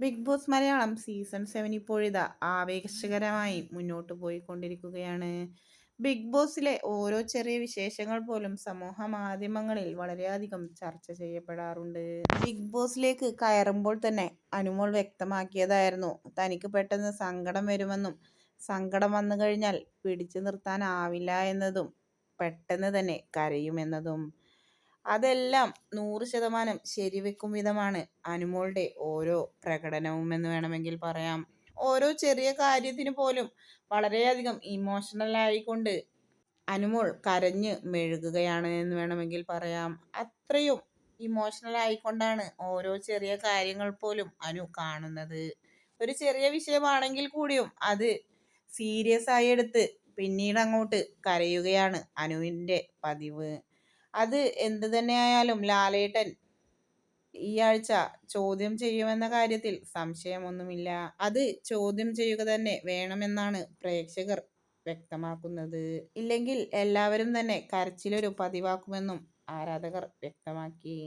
Bigg Boss Malayalam season seven ഇപ്പോഴിതാ ആവേശകരമായി മുന്നോട്ട് പോയിക്കൊണ്ടിരിക്കുകയാണ്. ബിഗ് ബോസിലെ ഓരോ ചെറിയ വിശേഷങ്ങൾ പോലും സമൂഹ മാധ്യമങ്ങളിൽ വളരെയധികം ചർച്ച ചെയ്യപ്പെടാറുണ്ട്. ബിഗ് ബോസിലേക്ക് കയറുമ്പോൾ തന്നെ അനുമോൾ വ്യക്തമാക്കിയതായിരുന്നു. തനിക്ക് പെട്ടെന്ന് സങ്കടം വരുമെന്നും സങ്കടം വന്നു കഴിഞ്ഞാൽ പിടിച്ചു നിർത്താനാവില്ല എന്നതും പെട്ടെന്ന് തന്നെ കരയുമെന്നതും. അതെല്ലാം നൂറ് ശതമാനം ശരിവെക്കും വിധമാണ് അനുമോളുടെ ഓരോ പ്രകടനവും എന്ന് വേണമെങ്കിൽ പറയാം. ഓരോ ചെറിയ കാര്യത്തിന് പോലും വളരെയധികം ഇമോഷണൽ ആയിക്കൊണ്ട് അനുമോൾ കരഞ്ഞ് മെഴുകുകയാണ് എന്ന് വേണമെങ്കിൽ പറയാം. അത്രയും ഇമോഷണൽ ആയിക്കൊണ്ടാണ് ഓരോ ചെറിയ കാര്യങ്ങൾ പോലും അനു കാണുന്നത്. ഒരു ചെറിയ വിഷയമാണെങ്കിൽ കൂടിയും അത് സീരിയസ് ആയി എടുത്ത് പിന്നീട് അങ്ങോട്ട് കരയുകയാണ് അനുവിന്റെ പതിവ്. അത് എന്ത് തന്നെയായാലും ലാലേട്ടൻ ഈ ആഴ്ച ചോദ്യം ചെയ്യുമെന്ന കാര്യത്തിൽ സംശയമൊന്നുമില്ല. അത് ചോദ്യം ചെയ്യുക തന്നെ വേണമെന്നാണ് പ്രേക്ഷകർ വ്യക്തമാക്കുന്നത്. ഇല്ലെങ്കിൽ എല്ലാവരും തന്നെ കരച്ചിലൊരു പതിവാക്കുമെന്നും ആരാധകർ വ്യക്തമാക്കി.